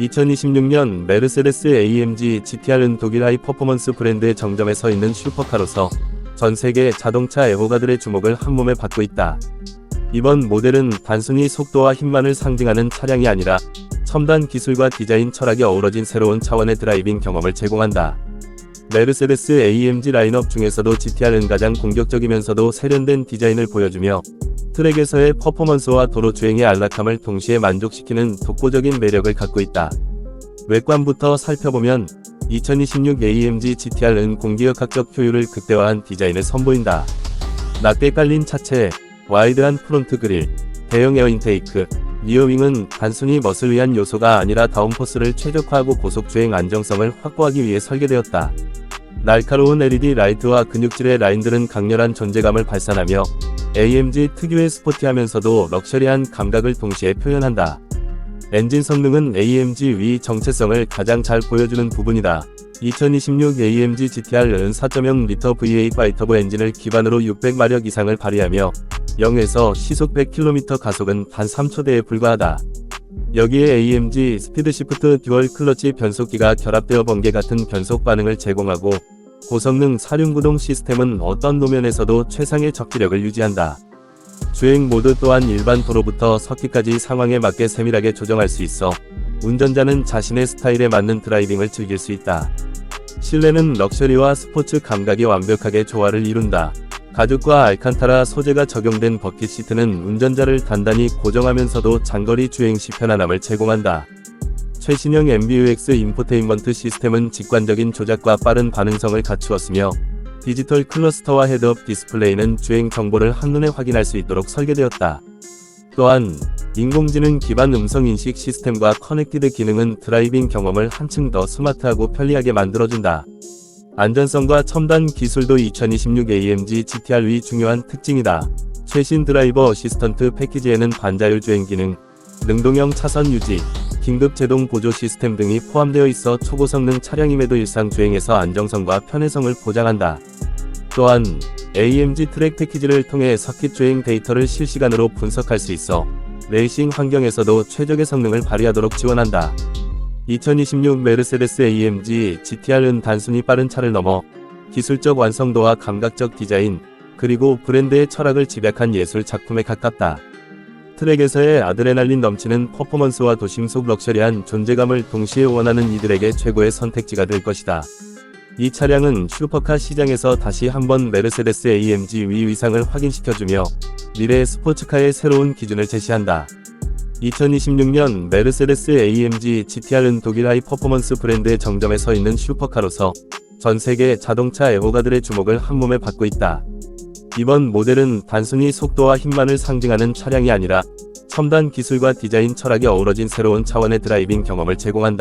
2026년 메르세데스 AMG GTR은 독일 하이 퍼포먼스 브랜드의 정점에 서 있는 슈퍼카로서 전 세계 자동차 애호가들의 주목을 한몸에 받고 있다. 이번 모델은 단순히 속도와 힘만을 상징하는 차량이 아니라 첨단 기술과 디자인 철학이 어우러진 새로운 차원의 드라이빙 경험을 제공한다. 메르세데스 AMG 라인업 중에서도 GTR은 가장 공격적이면서도 세련된 디자인을 보여주며 트랙에서의 퍼포먼스와 도로 주행의 안락함을 동시에 만족시키는 독보적인 매력을 갖고 있다. 외관부터 살펴보면 2026 AMG GTR은 공기역학적 효율을 극대화한 디자인을 선보인다. 낮게 깔린 차체, 와이드한 프론트 그릴, 대형 에어 인테이크, 리어윙은 단순히 멋을 위한 요소가 아니라 다운포스를 최적화하고 고속주행 안정성을 확보하기 위해 설계되었다. 날카로운 LED 라이트와 근육질의 라인들은 강렬한 존재감을 발산하며 AMG 특유의 스포티하면서도 럭셔리한 감각을 동시에 표현한다. 엔진 성능은 AMG 위 정체성을 가장 잘 보여주는 부분이다. 2026 AMG GTR은 4.0L V8 파이터브 엔진을 기반으로 600마력 이상을 발휘하며 0에서 시속 100km 가속은 단 3초대에 불과하다. 여기에 AMG 스피드 시프트 듀얼 클러치 변속기가 결합되어 번개 같은 변속 반응을 제공하고 고성능 사륜구동 시스템은 어떤 노면에서도 최상의 적지력을 유지한다. 주행 모드 또한 일반 도로부터 서킷까지 상황에 맞게 세밀하게 조정할 수 있어 운전자는 자신의 스타일에 맞는 드라이빙을 즐길 수 있다. 실내는 럭셔리와 스포츠 감각이 완벽하게 조화를 이룬다. 가죽과 알칸타라 소재가 적용된 버킷 시트는 운전자를 단단히 고정하면서도 장거리 주행 시 편안함을 제공한다. 최신형 MBUX 인포테인먼트 시스템은 직관적인 조작과 빠른 반응성을 갖추었으며 디지털 클러스터와 헤드업 디스플레이는 주행 정보를 한눈에 확인할 수 있도록 설계되었다. 또한 인공지능 기반 음성 인식 시스템과 커넥티드 기능은 드라이빙 경험을 한층 더 스마트하고 편리하게 만들어준다. 안전성과 첨단 기술도 2026 AMG GTR 위 중요한 특징이다. 최신 드라이버 어시스턴트 패키지에는 반자율 주행 기능, 능동형 차선 유지, 긴급 제동 보조 시스템 등이 포함되어 있어 초고성능 차량임에도 일상 주행에서 안정성과 편의성을 보장한다. 또한 AMG 트랙 패키지를 통해 서킷 주행 데이터를 실시간으로 분석할 수 있어 레이싱 환경에서도 최적의 성능을 발휘하도록 지원한다. 2026 메르세데스 AMG GTR은 단순히 빠른 차를 넘어 기술적 완성도와 감각적 디자인, 그리고 브랜드의 철학을 집약한 예술 작품에 가깝다. 트랙에서의 아드레날린 넘치는 퍼포먼스와 도심 속 럭셔리한 존재감을 동시에 원하는 이들에게 최고의 선택지가 될 것이다. 이 차량은 슈퍼카 시장에서 다시 한번 메르세데스 AMG 위 위상을 확인시켜주며 미래의 스포츠카의 새로운 기준을 제시한다. 2026년 메르세데스 AMG GTR은 독일 하이 퍼포먼스 브랜드의 정점에 서 있는 슈퍼카로서 전 세계 자동차 애호가들의 주목을 한몸에 받고 있다. 이번 모델은 단순히 속도와 힘만을 상징하는 차량이 아니라 첨단 기술과 디자인 철학이 어우러진 새로운 차원의 드라이빙 경험을 제공한다.